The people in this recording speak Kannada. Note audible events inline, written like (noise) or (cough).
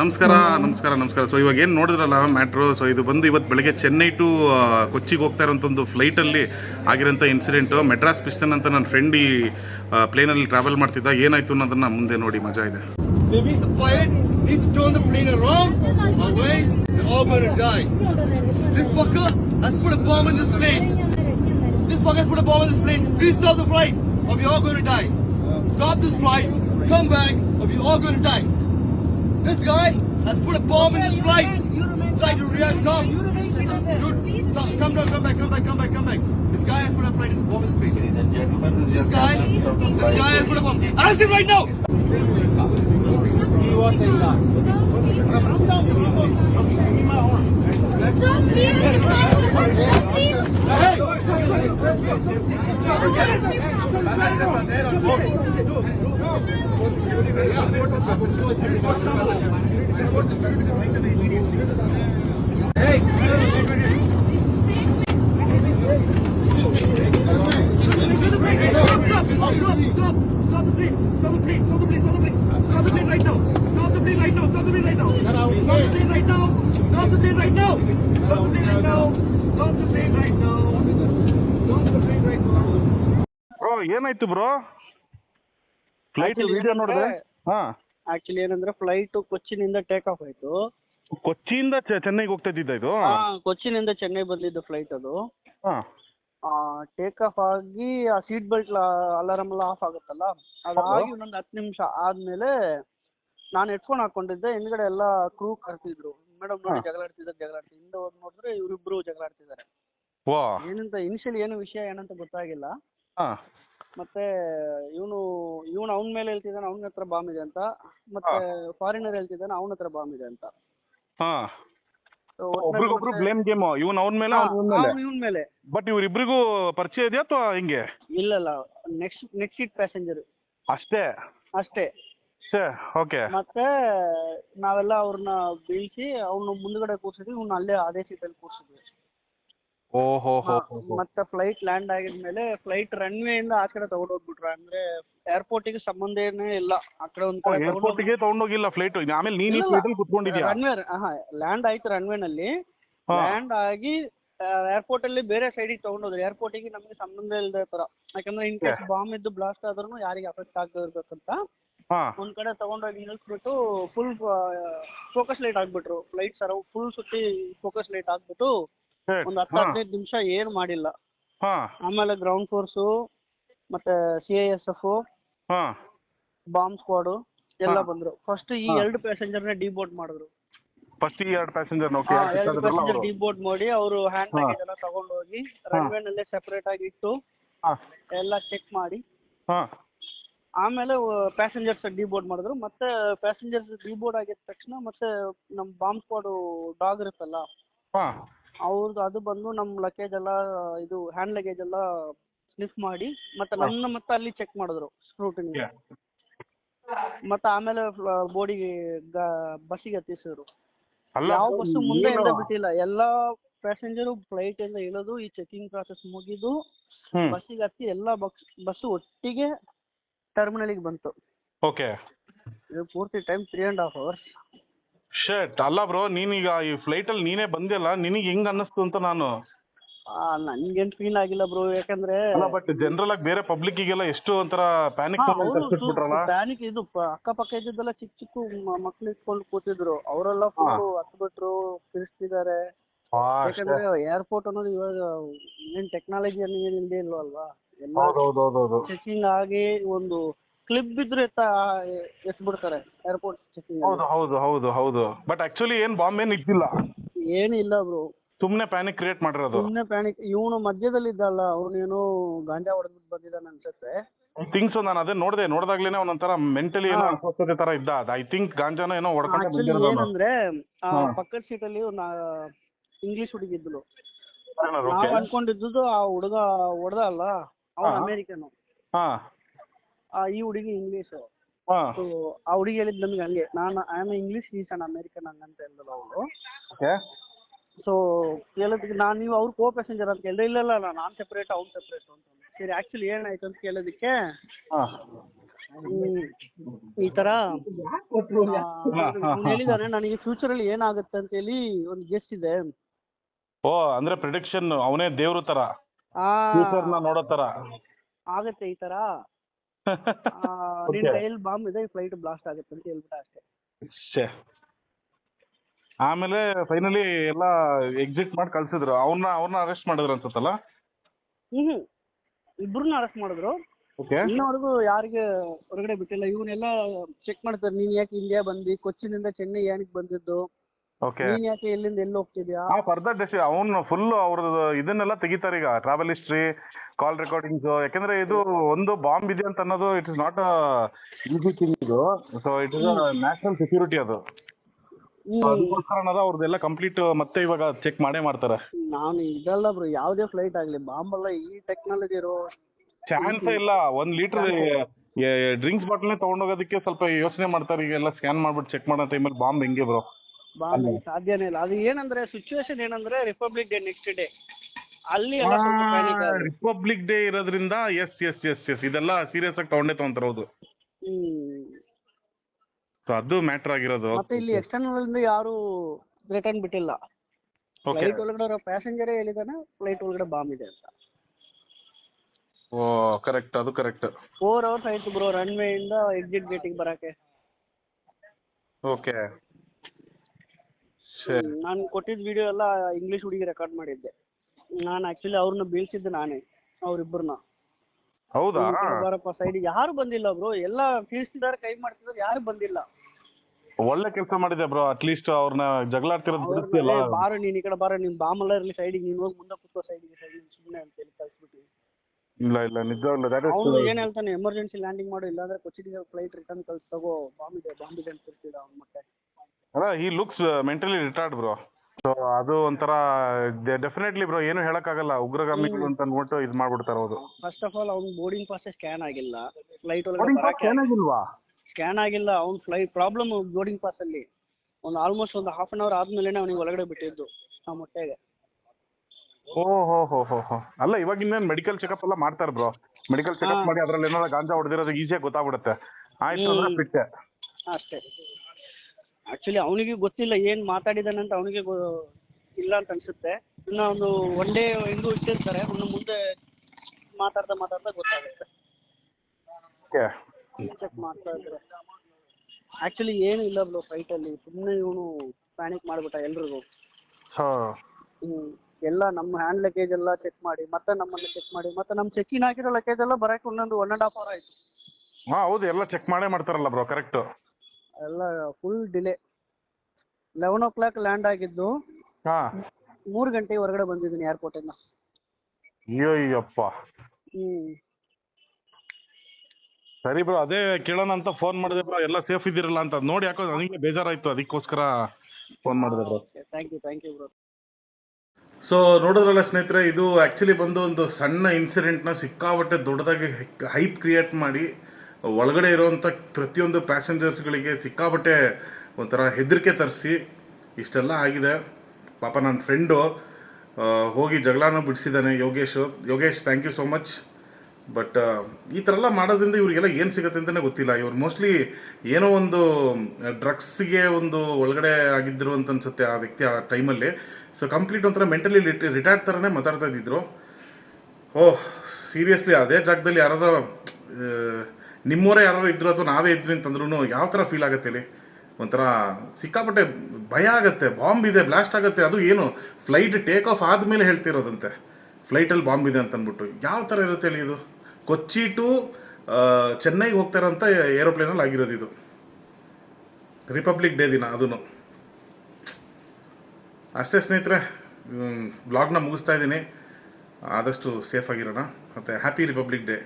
ನಮಸ್ಕಾರ ನಮಸ್ಕಾರ ನಮಸ್ಕಾರ. ಸೊ ಇವಾಗ ಏನು ನೋಡಿದ್ರಲ್ಲ ಮ್ಯಾಟ್ರೋ ಸೊ ಇದು ಬಂದು ಇವತ್ತು ಬೆಳಗ್ಗೆ ಚೆನ್ನೈ ಟು ಕೊಚ್ಚಿಗೆ ಹೋಗ್ತಾ ಇರೋಂಥ ಒಂದು ಫ್ಲೈಟಲ್ಲಿ ಆಗಿರೋಂಥ ಇನ್ಸಿಡೆಂಟು ಮೆಡ್ರಾಸ್ ಪಿಸ್ಟನ್ ಅಂತ ನನ್ನ ಫ್ರೆಂಡ್ ಈ ಪ್ಲೇನಲ್ಲಿ ಟ್ರಾವೆಲ್ ಮಾಡ್ತಿದ್ದ ಏನಾಯ್ತು ಅನ್ನೋದನ್ನ ಮುಂದೆ ನೋಡಿ ಮಜಾ ಇದೆ. Stop this flight, come back, or we're all gonna die. This guy has put a bomb in this flight. Try to react, come. Dude, stop, come down, come back, come back, come back, come back. This guy has put a flight in bomb in this plane. This guy, this guy has put a bomb. Arrest him right now! So please, please. Stop! Stop the plane! Stop the plane! Stop the plane! Stop the plane right now! Stop the plane right now! Stop the plane right now! Stop the plane right now! Stop the plane right now! Stop the plane right now! Stop the plane right now! Stop the plane right now! Bro ಏನಾಯ್ತು ಬ್ರೋ ಫ್ಲೈಟ್ Actually ವಿಡಿಯೋ ನೋಡಿದ್ರೆ ಹಾ ಆಕ್ಚುಲಿ ಏನಂದ್ರೆ ಫ್ಲೈಟ್ ಕೊಚ್ಚಿನಿಂದ ಟೇಕ್ ಆಫ್ ಆಯ್ತು ಕೊಚ್ಚಿಯಿಂದ ಚೆ- ಚೆನ್ನೈಗೆ ಹೋಗ್ತಾ ಇದ್ದಿದ್ದ ಇದು ಆ, ಕೊಚ್ಚಿನಿಂದ ಚೆನ್ನೈ ಬಂದಿದ್ದು ಫ್ಲೈಟ್ ಅದು ಹಾಂ ಟೇಕ್ ಆಫ್ ಆಗಿ ಆ ಸೀಟ್ ಬೆಲ್ಟ್ ಅಲಾರಾಮ್ ಎಲ್ಲ ಆಫ್ ಆಗುತ್ತಲ್ಲ? ಅದಾಗಿ ಒಂದೊಂದು ಹತ್ತು ನಿಮಿಷ ಆದ್ಮೇಲೆ ನಾನು ಹೆಡ್ಫೋನ್ ಹಾಕೊಂಡಿದ್ದೆ ಹಿಂದ್ಗಡೆ ಎಲ್ಲ ಕ್ರೂ ಕರ್ತಿದ್ರು ಮೇಡಮ್ ನೋಡಿ ಜಗಳ ಆಡ್ತಿದ್ದಾರೆ ಜಗಳ ಆಡ್ತಿದ್ರು ಹಿಂದೆ ಹೋಗಿ ನೋಡಿದ್ರೆ ಇವರಿಬ್ರು ಜಗಳ ಆಡ್ತಿದ್ದಾರೆ. ಏನಂತ ಇನಿಷಿಯಲ್ ಏನು ವಿಷಯ ಏನಂತ ಗೊತ್ತಾಗಿಲ್ಲ. ಮತ್ತೆ ಇವನು ಇವನು ಅವನ ಮೇಲೆ ಹೇಳ್ತಿದ್ದಾನೆ ಅವನ ಹತ್ರ ಬಾಂಬ್ ಇದೆ ಅಂತ. ಮತ್ತೆ ಫಾರಿನರ್ ಹೇಳ್ತಿದ್ದಾನೆ ಅವನ ಹತ್ರ ಬಾಂಬ್ ಇದೆ ಅಂತ. ಒಬ್ರಿಗೊಬ್ರು ಬ್ಲೇಮ್ ಗೇಮ್ ಇವನ್ ಅವನ ಮೇಲೆ ಹಾ, ಅವ್ನ ಮೇಲೆ? ಅವ್ನು ಮೇಲೆ. ಬಟ್ ಇವ್ರಿಬ್ರಿಗೂ ಪರಿಚಯ ಇದೆಯಾ ಅಥವಾ ಹಿಂಗೆ? ಇಲ್ಲ ಇಲ್ಲ. ನೆಕ್ಸ್ಟ್ ನೆಕ್ಸ್ಟ್ ಸೀಟ್ ಪ್ಯಾಸೆಂಜರ್ ಅಷ್ಟೇ? ಅಷ್ಟೇ. Sir okay. ಮತ್ತೆ ನಾವೆಲ್ಲ ಅವ್ರನ್ನ ಬೀಳ್ಸಿ ಅವ್ನು ಮುಂದ್ಗಡೆ ಕೂರ್ಸಿದ್ವಿ ಇವ್ನು ಅಲ್ಲೇ ಅದೇ ಸೀಟಲ್ಲಿ ಕೂರ್ಸಿದ್ವಿ. ಮತ್ತೆ ಫ್ಲೈಟ್ ಲ್ಯಾಂಡ್ ಆಗಿದ್ಮೇಲೆ ಫ್ಲೈಟ್ ರನ್ವೇ ಇಂದ ಆ ಕಡೆ ತಗೊಂಡೋಗ್ಬಿಟ್ರು. ಅಂದ್ರೆ ಏರ್ಪೋರ್ಟ್ಗೆ ಸಂಬಂಧನೇ ಇಲ್ಲ. ಆ ಕಡೆ ಒಂದ್ ಕಡೆ ಏರ್ಪೋರ್ಟ್ಗೆ ತಗೊಂಡೋಗಿಲ್ಲ ಫ್ಲೈಟ್ ಆಮೇಲೆ ನೀನ್ ಈ ಫ್ಲೈಟ್ ಅಲ್ಲಿ ಕುತ್ಕೊಂಡಿದ್ಯಾ? ರನ್ವೇ ಹಾ ಲ್ಯಾಂಡ್ ಆಯ್ತು ರನ್ವೇನಲ್ಲಿ ನಲ್ಲಿ. ಲ್ಯಾಂಡ್ ಆಗಿ ಏರ್ಪೋರ್ಟ್ ಅಲ್ಲಿ ಬೇರೆ ಸೈಡಿಗೆ ತಗೊಂಡೋದ್ರು. ಏರ್ಪೋರ್ಟಿಗೆ ನಮಗೆ ಸಂಬಂಧ ಇಲ್ಲದೆ ತರ ಯಾಕಂದ್ರೆ ಇನ್ ಕೇಸ್ ಬಾಂಬ್ ಇದ್ದು ಬ್ಲಾಸ್ಟ್ ಆದ್ರೂ ಯಾರಿಗೆ ಅಫೆಕ್ಟ್ ಆಗದೆ ಇರ್ಬೇಕಂತ. ಒಂದ್ ಕಡೆ ತಗೊಂಡೋಗಿ ನಿಲ್ಸ್ಬಿಟ್ಟು ಫುಲ್ ಫೋಕಸ್ ಲೈಟ್ ಆಗ್ಬಿಟ್ರು ಫ್ಲೈಟ್ ಸರ್ ಫುಲ್ ಸುತ್ತಿ ಫೋಕಸ್ ಲೈಟ್ Shit. ಒಂದ್ ಹತ್ತು. ಹದಿನೈದು ನಿಮಿಷ ಏನು ಮಾಡಿಲ್ಲ. ಹಾ. ಆಮೇಲೆ ಗ್ರೌಂಡ್ ಫೋರ್ಸು ಮತ್ತೆ ಸಿ ಐ ಎಸ್ ಎಫ್ ಹಾ. ಬಾಂಬ್ ಸ್ಕ್ವಾಡ್ ಎಲ್ಲ ಬಂದ್ರು. ಫಸ್ಟ್ ಈ. ಎರಡು ಪ್ಯಾಸೆಂಜರ್ನ ಡಿಬೋರ್ಡ್ ಮಾಡಿದ್ರು. ಫಸ್ಟ್ ಈ ಎರಡು ಪ್ಯಾಸೆಂಜರ್ ಓಕೆ ಎರಡು ಮಾಡಿ ಅವರು ಹ್ಯಾಂಡ್ ಎಲ್ಲ ಬ್ಯಾಗೇಜ್ ಎಲ್ಲ ರೈಲ್ವೆ ನಲ್ಲೇ ಸೆಪರೇಟ್ ಆಗಿ ಇಟ್ಟು ಹಾ. ಎಲ್ಲ ಚೆಕ್ ಮಾಡಿ. ಹಾ. ಆಮೇಲೆ ಪ್ಯಾಸೆಂಜರ್ಸ್ ಡಿಬೋರ್ಡ್ ಮಾಡಿದ್ರು. ಮತ್ತೆ ಪ್ಯಾಸೆಂಜರ್ಸ್ ಡಿಬೋರ್ಡ್ ಆಗಿದ ತಕ್ಷಣ ಮತ್ತೆ ನಮ್ಮ ಬಾಂಬ್ ಸ್ಕ್ವಾಡ್ ಡಾಗ್ ಇರುತ್ತಲ್ಲ ಹಾ. ಅವ್ರದ್ದು ಅದು ಬಂದು ನಮ್ಮ ಲಗೇಜ್ ಎಲ್ಲ ಇದು ಹ್ಯಾಂಡ್ ಲಗೇಜ್ ಎಲ್ಲ ಸ್ನಿಫ್ ಮಾಡಿ ಮತ್ತೆ ನನ್ನ ಮತ್ತೆ ಅಲ್ಲಿ ಚೆಕ್ ಮಾಡಿದ್ರು ಸ್ಕ್ರೂಟಿನಿ. ಮತ್ತೆ ಆಮೇಲೆ ಬೋಡಿಗೆ ಬಸ್ಸಿಗೆ ಹತ್ತಿಸಿದ್ರು. ಯಾವ ಬಸ್ ಮುಂದೆ? ಇಂದ ಬಿಟ್ಟಿಲ್ಲ. ಎಲ್ಲಾ ಪ್ಯಾಸೆಂಜರು ಫ್ಲೈಟ್ ಇಂದ ಇಳಿದು ಈ ಚೆಕಿಂಗ್ ಪ್ರಾಸೆಸ್ ಮುಗಿದು ಬಸ್ಸಿಗೆ ಹತ್ತಿ ಎಲ್ಲಾ ಬಸ್ ಬಸ್ಸು ಒಟ್ಟಿಗೆ ಟರ್ಮಿನಲಿಗೆ ಬಂತು. ಓಕೆ ಇದು ಪೂರ್ತಿ time three and half hours shut ಅಲ್ಲ ಬ್ರೋ ನೀನೀಗ ಈ ಫ್ಲೈಟ್ ಅಲ್ಲಿ ನೀನೇ ಬಂದಿಲ್ಲ ನಿನಗೆ ಹೆಂಗ್ ಅನ್ನಿಸ್ತು ಅಂತ ನಾನು? ನನ್ಗೇನ್ ಫೀಲ್ ಆಗಿಲ್ಲ ಬ್ರೋ ಯಾಕಂದ್ರೆ ಅಲ್ಲ ಬಟ್ ಜನರಲ್ ಆಗಿ ಬೇರೆ ಪಬ್ಲಿಕ್ಕಿಗೆಲ್ಲ ಎಷ್ಟು ಒಂಥರ ಪ್ಯಾನಿಕ್ ಪ್ಯಾನಿಕ್ ಇದು ಅಕ್ಕಪಕ್ಕ ಇದ್ದಿದ್ದೆಲ್ಲ ಚಿಕ್ಕ ಚಿಕ್ಕ ಮಕ್ಳು ಇಟ್ಕೊಂಡು ಕೂತಿದ್ರು. ಅವರೆಲ್ಲ ಫುಲ್ ಹತ್ಬಿಟ್ರು ಕಿರಿಸ್ತಿದ್ದಾರೆ ಯಾಕಂದ್ರೆ ಏರ್ಪೋರ್ಟ್ ಅನ್ನೋದು ಇವಾಗ ಏನ್ ಟೆಕ್ನಾಲಜಿ ಏನ್ ಇಲ್ದೇ ಇಲ್ವಲ್ವಾ? ಚೆಕಿಂಗ್ ಆಗಿ ಒಂದು ಕ್ಲಿಪ್ ಬಿದ್ರೆ ಎತ್ತ ಎತ್ ಬಿಡ್ತಾರೆ ಏರ್ಪೋರ್ಟ್ ಚೆಕಿಂಗ್ ಹೌದು ಹೌದು ಹೌದು ಹೌದು. ಬಟ್ ಆಕ್ಚುಲಿ ಏನ್ ಬಾಂಬ್ ಏನ್ ಇದ್ದಿಲ್ಲ ಏನಿಲ್ಲ ಬ್ರೋ ಸುಮ್ನೆ ಪ್ಯಾನಿಕ್ ಕ್ರಿಯೇಟ್ ಮಾಡಿರೋದು. ಸುಮ್ನೆ ಪ್ಯಾನಿಕ್ ಇವನು ಮಧ್ಯದಲ್ಲಿ ಇದ್ದಲ್ಲ ಅವನೇನೋ ಗಾಂಜಾ ಹೊಡೆದ್ಬಿಟ್ಟು ಬಂದಿದ್ದಾನೆ ಅನ್ಸುತ್ತೆ. ಥಿಂಗ್ಸ್ ನಾನು ಅದೇ ನೋಡಿದೆ ನೋಡಿದಾಗ್ಲೇನೆ ಒಂದೊಂಥರ ಮೆಂಟಲಿ ಏನೋ ಹಾ. ಅಸ್ವಸ್ಥತೆ ತರ ಇದ್ದ. ಐ ಥಿಂಕ್ ಗಾಂಜಾನ ಏನೋ ಹೊಡ್ಕೊಂಡೆ ಆಕ್ಚುಲಿ ಬಂದಿರೋದು ಏನಂದ್ರೆ ಆ ಹಾ. ಪಕ್ಕದ ಸೀಟಲ್ಲಿ ಒಂದು ಇಂಗ್ಲಿಷ್ ಹುಡುಗಿ. ಇದ್ಲು. ನಾವ್ ಅನ್ಕೊಂಡಿದ್ದು ಆ ಹುಡುಗ ಹೊಡೆದ ಅಲ್ಲ? ಅವ್ನು ಹಾ. ಅಮೇರಿಕನ್. ಹಾ. ಆ ಈ ಹುಡುಗಿ ಇಂಗ್ಲಿಷ್ ಹಾ. ಸೊ ಆ ಹುಡುಗಿ ಹೇಳಿದ್ ನಮ್ಗೆ ಹಂಗೆ. ನಾನು I am English is an American ಹಂಗಂತ ಹೇಳಿದ್ರು ಅವಳು. ಓಕೆ ಸೊ ಕೇಳೋದಕ್ಕೆ ನಾನು ನೀವು ಅವ್ರು ಕೋ ಪ್ಯಾಸೆಂಜರ್ ಅಂತ ಕೇಳಿದ್ರೆ ಇಲ್ಲ ಇಲ್ಲ ನಾನು ಸೆಪರೇಟ್ ಅವ್ನು ಸೆಪರೇಟ್ ಅಂತ ಅಂದೆ. ಸರಿ ಆಕ್ಚುಲಿ ಏನಾಯ್ತು ಅಂತ ಕೇಳೋದಕ್ಕೆ? ಹಾ. ಹ್ಮ್. ಈ ತರ ಹೇಳಿದಾನೆ ನನಗೆ ಫ್ಯೂಚರ್ ಅಲ್ಲಿ ಏನಾಗುತ್ತೆ ಅಂತ ಹೇಳಿ ಒಂದು ಗೆಸ್ಟ್ ಇದೆ. ಓ ಅಂದ್ರೆ ಪ್ರಿಡಿಕ್ಷನ್ ಅವನೇ ದೇವ್ರ ತರ. ಆ. ಫ್ಯೂಚರ್ನ ನೋಡೋ ತರ. ಆಗತ್ತೆ ಈ ತರ. (laughs) ನಿನ್ ಕೈಯಲ್ಲಿ ಬಾಂಬ್ ಇದೆ ಫ್ಲೈಟ್ ಬ್ಲಾಸ್ಟ್ ಆಗುತ್ತೆ ಅಂತ ಹೇಳ್ಬಿಟ್ಟ ಅಷ್ಟೇ. ಶ್ಶೆ. ಆಮೇಲೆ ಫೈನಲಿ ಎಲ್ಲ ಎಕ್ಸಿಟ್ ಮಾಡಿ ಕಳ್ಸಿದ್ರು. ಅವ್ರನ್ನ ಅವ್ರನ್ನ ಅರೆಸ್ಟ್ ಮಾಡಿದ್ರು ಅನ್ಸುತ್ತಲ್ಲ? ಹ್ಮ್ ಇಬ್ರನ್ನ ಅರೆಸ್ಟ್ ಮಾಡಿದ್ರು. ಓಕೆ ಇನ್ನವರೆಗೂ ಯಾರಿಗೆ ಹೊರಗಡೆ ಬಿಟ್ಟಿಲ್ಲ. ಇವನ್ನೆಲ್ಲ ಚೆಕ್ ಮಾಡ್ತಾರೆ. ನೀನ್ ಯಾಕೆ ಇಂಡಿಯಾ ಬಂದಿ? ಕೊಚ್ಚಿನಿಂದ ಚೆನ್ನೈ ಏನಕ್ಕೆ ಬಂದಿದ್ದು? ಓಕೆ ನೀನ್ ಯಾಕೆ ಎಲ್ಲಿಂದ ಎಲ್ಲಿ ಹೋಗ್ತಿದ್ಯಾ? ಆ ಫರ್ದರ್ ಡೆಸ್ ಅವನ್ ಫುಲ್ ಅವ್ರದ್ದು ಇದನ್ನೆಲ್ಲ ತೆಗಿತಾರೆ ಈಗ ಟ್ರಾವೆಲ್ ಹಿಸ್ಟ್ರಿ ಕಾಲ್ ರೆಕಾರ್ಡಿಂಗ್ಸ್ ಯಾಕಂದ್ರೆ ಇದು ಒಂದು ಬಾಂಬ್ ಇದೆ ಅಂತ ಅನ್ನೋದು it is not easy thing ಇದು. So it is national security ಅದು. So. ಅದಕ್ಕೋಸ್ಕರ ಅನ್ನೋದು ಅವ್ರದ್ದೆಲ್ಲ ಕಂಪ್ಲೀಟ್ ಮತ್ತೆ ಇವಾಗ ಚೆಕ್ ಮಾಡೇ ಮಾಡ್ತಾರೆ. ನಾನು ಇದೆಲ್ಲ ಬ್ರೋ ಯಾವುದೇ ಫ್ಲೈಟ್ ಆಗಲಿ ಬಾಂಬ್ ಅಲ್ಲ ಈ ಟೆಕ್ನಾಲಜಿ ಇರೋ ಚಾನ್ಸ್ ಇಲ್ಲ ಒಂದ್ ಲೀಟರ್ ಡ್ರಿಂಕ್ಸ್ ಬಾಟಲ್ನೇ ತಗೊಂಡೋಗೋದಕ್ಕೆ ಸ್ವಲ್ಪ ಯೋಚನೆ ಮಾಡ್ತಾರೆ ಈಗೆಲ್ಲ ಸ್ಕ್ಯಾನ್ ಮಾಡ್ಬಿಟ್ಟು ಚೆಕ್ ಮಾಡೋ ಟೈಮಲ್ಲಿ ಬಾಂಬ್ ಹೆಂಗೆ ಬ್ರೋ ಬಾಂಬ್ ಸಾಧ್ಯನೇ ಇಲ್ಲ. ಅದು ಏನಂದ್ರೆ ಸಿಚುವೇಶನ್ ಏನಂದ್ರೆ ರಿಪಬ್ಲಿಕ್ ಡೇ ನೆಕ್ಸ್ಟ್ ಡೇ ಅಲ್ಲಿ ಎಲ್ಲ ಸ್ವಲ್ಪ panic ಆದ್ರು. ರಿಪಬ್ಲಿಕ್ ಡೇ ಇರೋದ್ರಿಂದ ಎಸ್ ಎಸ್ ಎಸ್ ಎಸ್ ಇದೆಲ್ಲ ಸೀರಿಯಸ್ ಆಗಿ ತಗೊಂಡೇ ತಗೊಂತಿರೋದು. ಹ್ಮ್. ಸೊ ಅದು ಮ್ಯಾಟರ್ ಆಗಿರೋದು. ಮತ್ತೆ ಇಲ್ಲಿ ಎಕ್ಸ್ಟರ್ನಲ್ ಇಂದ ಯಾರು ರಿಟರ್ನ್ ಬಿಟ್ಟಿಲ್ಲ. ಓಕೆ ಫ್ಲೈಟ್ ಒಳಗಡೆ ಪ್ಯಾಸೆಂಜರೇ ಹೇಳಿದಾನೆ ಫ್ಲೈಟ್ ಒಳಗಡೆ ಬಾಂಬ್ ಇದೆ ಅಂತ. ಓ ಕರೆಕ್ಟ್ ಅದು ಕರೆಕ್ಟ್ ಫೋರ್ ಅವರ್ಸ್ ಆಯ್ತು ಬ್ರೋ ರನ್ವೇ ಇಂದ ಎಕ್ಸಿಟ್ ಗೇಟಿಗೆ ಬರಕ್ಕೆ. ಓಕೆ ಸರಿ. ನಾನು ಕೊಟ್ಟಿದ್ದ ವಿಡಿಯೋ ಎಲ್ಲ ಇಂಗ್ಲಿಷ್ ಹುಡುಗಿ ರೆಕಾರ್ಡ್ ಮಾಡಿದ್ದೆ. ನಾನು ಆಕ್ಚುಲಿ ಅವ್ರನ್ನ ಬೀಳ್ಸಿದ್ದೆ ನಾನೇ ಅವ್ರಿಬ್ಬರನ್ನ ಹೌದಾ? ಬಾರಪ್ಪ ಸೈಡ್ ಯಾರು ಬಂದಿಲ್ಲ ಬ್ರೋ ಎಲ್ಲ ಬೀಳ್ಸಿದಾರೆ ಕೈ ಮಾಡ್ತಿದ್ರು ಯಾರು ಬಂದಿಲ್ಲ. ಒಳ್ಳೆ ಕೆಲಸ ಮಾಡಿದೆ ಬ್ರೋ ಅಟ್ಲೀಸ್ಟ್ ಅವ್ರನ್ನ ಜಗಳಾಡ್ತಿರೋದು ಅವ್ರ ಬಾರ ನೀನ್ ಈ ಕಡೆ ಬಾರೋ ನಿಮ್ ಬಾಮಲ್ಲ ಇರ್ಲಿ ಸೈಡಿಗೆ ನೀನ್ ಹೋಗಿ ಮುಂದೆ ಕೂತ್ಕೋ ಸೈಡಿಗೆ ಸೈಡಿಗೆ ಸುಮ್ಮನೆ ಅಂತ ಹೇಳಿ ಕಳ್ಸ್ಬಿಟ್ವಿ. ಇಲ್ಲ ಇಲ್ಲ ನಿಜವಾಗ್ಲು ದಟ್ ಅವನು ಏನು ಏನ್ ಹೇಳ್ತಾನೆ ಎಮರ್ಜೆನ್ಸಿ ಲ್ಯಾಂಡಿಂಗ್ ಮಾಡು ಇಲ್ಲಾಂದ್ರೆ ಕೊಚ್ಚಿಗೆ ಫ್ಲೈಟ್ ರಿಟರ್ನ್ ಕಳ್ಸಿ ತಗೋ ಬಾಂಬ್ ಇದೆ ಬಾಂಬ್ ಇದೆ ಅಂತ ಹೇಳ್ತಿದ್ದ ಅವ್ನ ಮತ್ತೆ ಅಲ್ಲ ಈ looks mentally retard bro so ಅದು ಒಂಥರ ಡೆಫಿನೆಟ್ಲಿ ಬ್ರೋ ಏನು ಹೇಳಕ್ಕಾಗಲ್ಲ. ಉಗ್ರಗಾಮಿಗಳು ಅಂತ ಅಂದ್ಬಿಟ್ಟು ಇದು ಮಾಡ್ಬಿಡ್ತಾರೆ ಹೌದು ಫಸ್ಟ್ ಆಫ್ ಆಲ್ ಅವ್ನ ಬೋರ್ಡಿಂಗ್ ಪಾಸ್ ಸ್ಕ್ಯಾನ್ ಆಗಿಲ್ಲ. ಫ್ಲೈಟ್ ಆಗಿಲ್ವಾ? ಸ್ಕ್ಯಾನ್ ಆಗಿಲ್ಲ. ಅವ್ನ ಫ್ಲೈಟ್ ಪ್ರಾಬ್ಲಮ್ ಬೋರ್ಡಿಂಗ್ ಪಾಸ್ ಅಲ್ಲಿ. ಒಂದು ಆಲ್ಮೋಸ್ಟ್ ಒಂದು ಹಾಫ್ ಅನ್ ಅವರ್ ಆದ್ಮೇಲೆ ಅವನಿಗೆ ಒಳಗಡೆ ಬಿಟ್ಟಿದ್ದು ಆ ಮೊಟ್ಟೆಗೆ. ಓ ಹೋ ಹೋ ಹೋ ಹೋ. ಅಲ್ಲ ಇವಾಗ ಇನ್ನೇನು ಮೆಡಿಕಲ್ ಚೆಕಪ್ ಎಲ್ಲ ಮಾಡ್ತಾರೆ ಬ್ರೋ ಮೆಡಿಕಲ್ ಚೆಕಪ್ ಮಾಡಿ ಅದ್ರಲ್ಲಿ ಏನಾದ್ರು ಗಾಂಜಾ ಹೊಡೆದಿರೋದು ಈಸಿಯಾಗಿ ಗೊತ್ತಾಗ್ಬಿಡುತ್ತೆ. ಆಯ್ತು ಅಂದ್ರೆ ಬಿಟ್ಟೆ. ಅಷ್ಟೇ. ಆಕ್ಚುಲಿ ಅವನಿಗೆ ಗೊತ್ತಿಲ್ಲ ಏನ್ ಮಾತಾಡಿದಾನೆ ಅಂತ ಅವನಿಗೆ ಇಲ್ಲ ಅಂತ ಅನ್ಸುತ್ತೆ. ಇನ್ನ ಒಂದು ಒನ್ ಡೇ ಹಿಂಗೂ ಇಟ್ಟಿರ್ತಾರೆ. ಇನ್ನು ಮುಂದೆ ಮಾತಾಡ್ತಾ ಮಾತಾಡ್ತಾ ಗೊತ್ತಾಗುತ್ತೆ. ಓಕೆ ಚೆಕ್ ಮಾಡ್ತಾ ಇದ್ರೆ ಆಕ್ಚುಲಿ ಏನು ಇಲ್ಲ ಬ್ರೋ ಫೈಟ್ ಅಲ್ಲಿ. ಸುಮ್ಮನೆ ಇವನು ಪ್ಯಾನಿಕ್ ಮಾಡ್ಬಿಟ್ಟ ಎಲ್ರಿಗೂ. ಹಾಂ. ಎಲ್ಲ ನಮ್ಮ ಹ್ಯಾಂಡ್ ಲಗೇಜ್ ಎಲ್ಲ ಚೆಕ್ ಮಾಡಿ ಮತ್ತೆ ನಮ್ಮನ್ನ ಚೆಕ್ ಮಾಡಿ ಮತ್ತೆ ನಮ್ಮ ಚೆಕ್ ಇನ್ ಹಾಕಿರೋ ಲಗೇಜ್ ಎಲ್ಲ ಬರಕ್ಕೆ ಒಂದೊಂದು ಒನ್ ಆ್ಯಂಡ್ ಹಾಫ್ ಅವರ್ ಆಯ್ತು. ಹಾ ಹೌದು. ಎಲ್ಲ ಚೆಕ್ ಮಾಡೇ ಮಾಡ್ತಾರಲ್ಲ ಬ್ರೋ ಕರೆಕ್ಟು ಎಲ್ಲ full delay eleven o'clock land ಆಗಿದ್ದು ಹಾಂ. ಮೂರು ಗಂಟೆಗೆ ಹೊರಗಡೆ ಬಂದಿದ್ದೀನಿ ಏರ್ಪೋರ್ಟಿಂದ ಇಂದ. ಹ್ಮ್. ಸರಿ ಬ್ರೋ ಅದೇ ಕೇಳೋಣ ಅಂತ ಫೋನ್ ಮಾಡಿದೆ ಬ್ರೋ ಎಲ್ಲ ಸೇಫ್ ಇದ್ದೀರಲ್ಲ ಅಂತ. ನೋಡಿ ಯಾಕೋ ನನಗೆ ಬೇಜಾರಾಯ್ತು ಅದಕ್ಕೋಸ್ಕರ ಫೋನ್ ಮಾಡಿದೆ bro thank you thank you bro so ನೋಡಿದ್ರಲ್ಲ ಸ್ನೇಹಿತರೆ ಇದು ಆ್ಯಕ್ಚುಲಿ ಬಂದು ಒಂದು ಸಣ್ಣ ಇನ್ಸಿಡೆಂಟ್ನ ಸಿಕ್ಕಾಪಟ್ಟೆ ದೊಡ್ಡದಾಗಿ ಹೈಪ್ ಕ್ರಿಯೇಟ್ ಮಾಡಿ ಒಳಗಡೆ ಇರುವಂಥ ಪ್ರತಿಯೊಂದು ಪ್ಯಾಸೆಂಜರ್ಸ್ಗಳಿಗೆ ಸಿಕ್ಕಾಪಟ್ಟೆ ಒಂಥರ ಹೆದರಿಕೆ ತರಿಸಿ ಇಷ್ಟೆಲ್ಲ ಆಗಿದೆ. ಪಾಪ ನನ್ನ ಫ್ರೆಂಡು ಹೋಗಿ ಜಗಳನೂ ಬಿಡಿಸಿದ್ದಾನೆ Yogesh. Yogesh thank you so much but ಈ ಥರ ಎಲ್ಲ ಮಾಡೋದ್ರಿಂದ ಇವರಿಗೆಲ್ಲ ಏನು ಸಿಗುತ್ತೆ ಅಂತಲೇ ಗೊತ್ತಿಲ್ಲ. ಇವ್ರು ಮೋಸ್ಟ್ಲಿ ಏನೋ ಒಂದು ಡ್ರಗ್ಸ್ಗೆ ಒಂದು ಒಳಗಡೆ ಆಗಿದ್ದರು ಅಂತ ಅನ್ಸುತ್ತೆ ಆ ವ್ಯಕ್ತಿ ಆ ಟೈಮಲ್ಲಿ ಸೊ ಕಂಪ್ಲೀಟ್ ಒಂಥರ ಮೆಂಟಲಿ ರಿಟೈರ್ಡ್ ಥರನೇ ಮಾತಾಡ್ತಾ ಇದ್ದಿದ್ರು. ಓಹ್ ಸೀರಿಯಸ್ಲಿ ಅದೇ ಜಾಗದಲ್ಲಿ ಯಾರು ನಿಮ್ಮವರೇ ಯಾರು ಇದ್ರು ಅಥವಾ ನಾವೇ ಇದ್ವಿ ಅಂತಂದ್ರೂ ಯಾವ ಥರ ಫೀಲ್ ಆಗುತ್ತೆ ಹೇಳಿ? ಒಂಥರ ಸಿಕ್ಕಾಪಟ್ಟೆ ಭಯ ಆಗುತ್ತೆ ಬಾಂಬ್ ಇದೆ ಬ್ಲಾಸ್ಟ್ ಆಗುತ್ತೆ, ಅದು ಏನು? ಫ್ಲೈಟ್ ಟೇಕ್ ಆಫ್ ಆದಮೇಲೆ ಹೇಳ್ತಿರೋದಂತೆ. ಫ್ಲೈಟಲ್ಲಿ ಬಾಂಬ್ ಇದೆ ಅಂತ ಅಂದ್ಬಿಟ್ಟು ಯಾವ ಥರ ಇರುತ್ತೆ ಹೇಳಿ ಇದು? ಕೊಚ್ಚಿ ಟು ಚೆನ್ನೈಗೆ ಹೋಗ್ತಾ ಇರೋಂಥ ಏರೋಪ್ಲೇನಲ್ಲಿ ಆಗಿರೋದು ಇದು. ರಿಪಬ್ಲಿಕ್ ಡೇ ದಿನ ಅದೂ ಅಷ್ಟೇ ಸ್ನೇಹಿತರೆ ಬ್ಲಾಗ್ನ ಮುಗಿಸ್ತಾ ಇದ್ದೀನಿ. ಆದಷ್ಟು ಸೇಫ್ ಆಗಿರೋಣ. ಮತ್ತು ಹ್ಯಾಪಿ ರಿಪಬ್ಲಿಕ್ ಡೇ